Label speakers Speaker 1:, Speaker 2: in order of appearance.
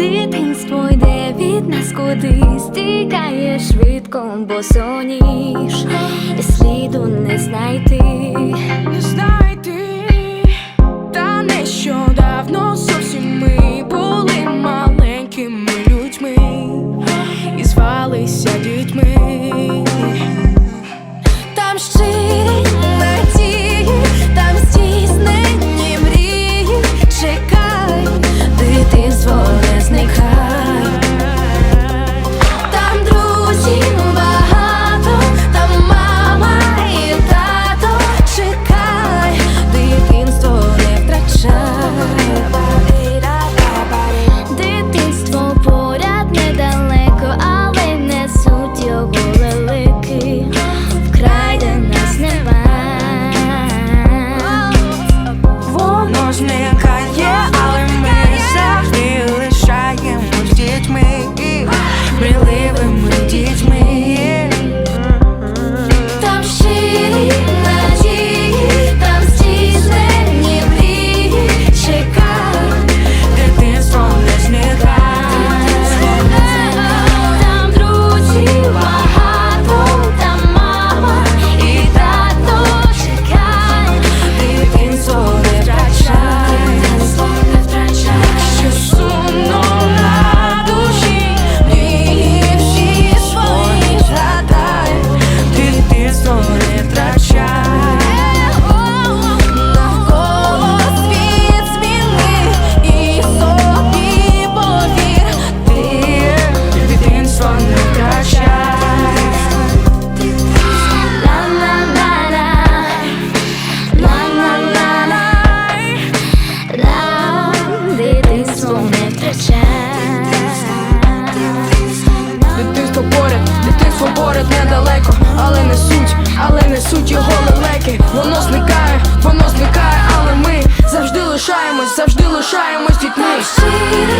Speaker 1: Дитинство йде від нас кудись тікаєш швидко, бо соніж, сліду не знайти.
Speaker 2: залишаємось дітьми.